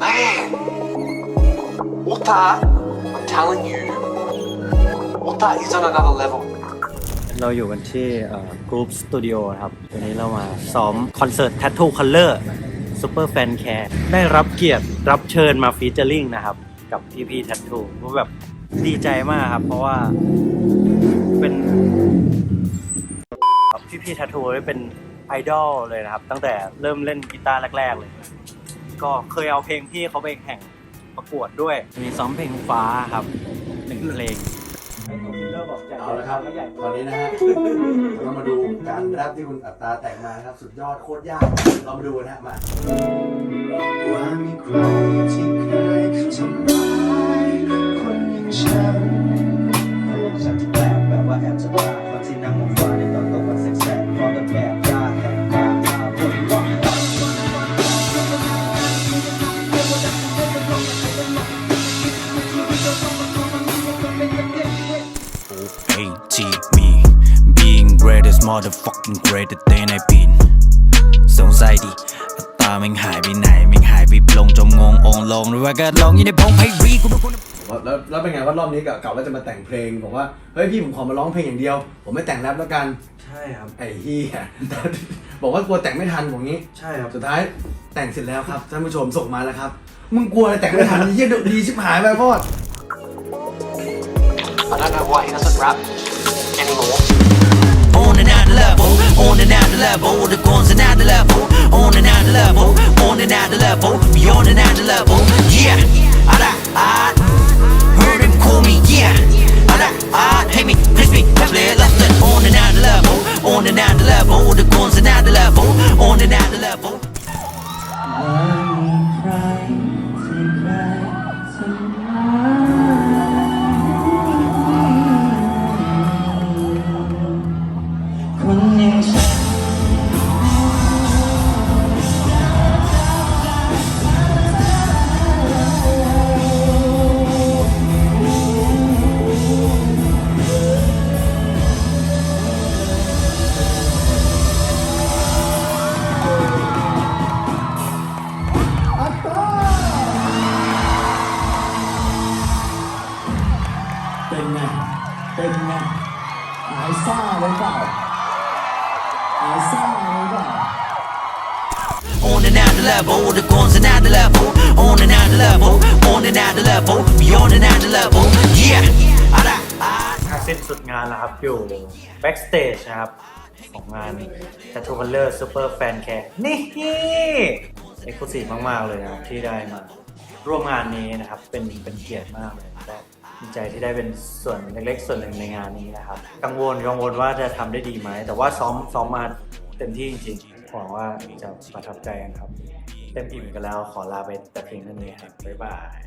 Man! Ota, I'm telling you, Ota is on another level. เราอยู่กันที่กรุ๊ปสตูดิโอครับ วันนี้เรามาซ้อมคอนเสิร์ต Tattoo Color Super Fan Care ได้รับเกียรติรับเชิญมาฟีเจอริงนะครับ กับพี่พี่ Tattoo ก็แบบดีใจมากครับ เพราะว่าเป็นพี่พี่ Tattoo เป็นไอดอลเลยนะครับ ตั้งแต่เริ่มเล่นกีตาร์แรก ๆ เลย ก็เคยเอาเพลงพี่เขาไปแข่งประกวดด้วย มีซ้อมเพลงฟ้าครับหนึ่งเพลงเอาละครับตอนนี้นะฮะเรามาดูการแรปที่คุณอัตตาแต่งมานะครับ สุดยอดโคตรยาก เรามาดูนะฮะมาว่ามีใครที่ OAT me being greatest motherfucking greater than I've been สงสัยดิอัตราแม่งหายไปไหนแม่งหายไปลงจมงงองค์ลงหรือว่าก็ลองอยู่ในพงไพรีกูเป็นคนแล้วแล้วเป็นไงว่ารอบนี้กับเก่าว่าจะมาแต่งเพลงบอกว่าเฮ้ยพี่ผมขอมาร้องเพลงอย่างเดียว ผมไม่แต่งแรปแล้วกันใช่ครับไอ้เฮียบอกว่ากลัวแต่งไม่ทันบอกงี้ ใช่ครับสุดท้ายแต่งเสร็จแล้วครับท่านผู้ชมส่งมาแล้วครับ มึงกลัวอะไรแต่งไม่ทันเฮียดีชิบหายไปพอด I don't know why he doesn't rap anymore. on another level on another level the goals another level on another level on another level beyond another level yeah alright alright heard him call me yeah alright alright hate me kiss me play left it on another level on another level the goals another level on another level คน เป็นไง เป็นไงหายซ่าเลยเปล่าหายซ่าเลยเปล่า on another level the goals another level on another level on another level beyond another level yeah alright alright สิ้นสุดงานแล้วครับ อยู่ backstage นะครับ ของงาน Tattoo Color Super Fan Care นี่เอกลุศิมาก ๆ เลยนะครับที่ได้มาร่วมงานนี้นะครับ เป็นเป็นเกียรติมากเลยและ ดีใจที่ได้เป็นส่วนเล็กๆ ส่วนหนึ่งในงานนี้นะครับ กังวลกังวลว่าจะทำได้ดีไหม แต่ว่าซ้อมซ้อมมาเต็มที่จริงๆหวังว่าจะประทับใจกันครับ เต็มอิ่มกันแล้วขอลาไปแต่เพียงเท่านี้ครับบ๊ายบาย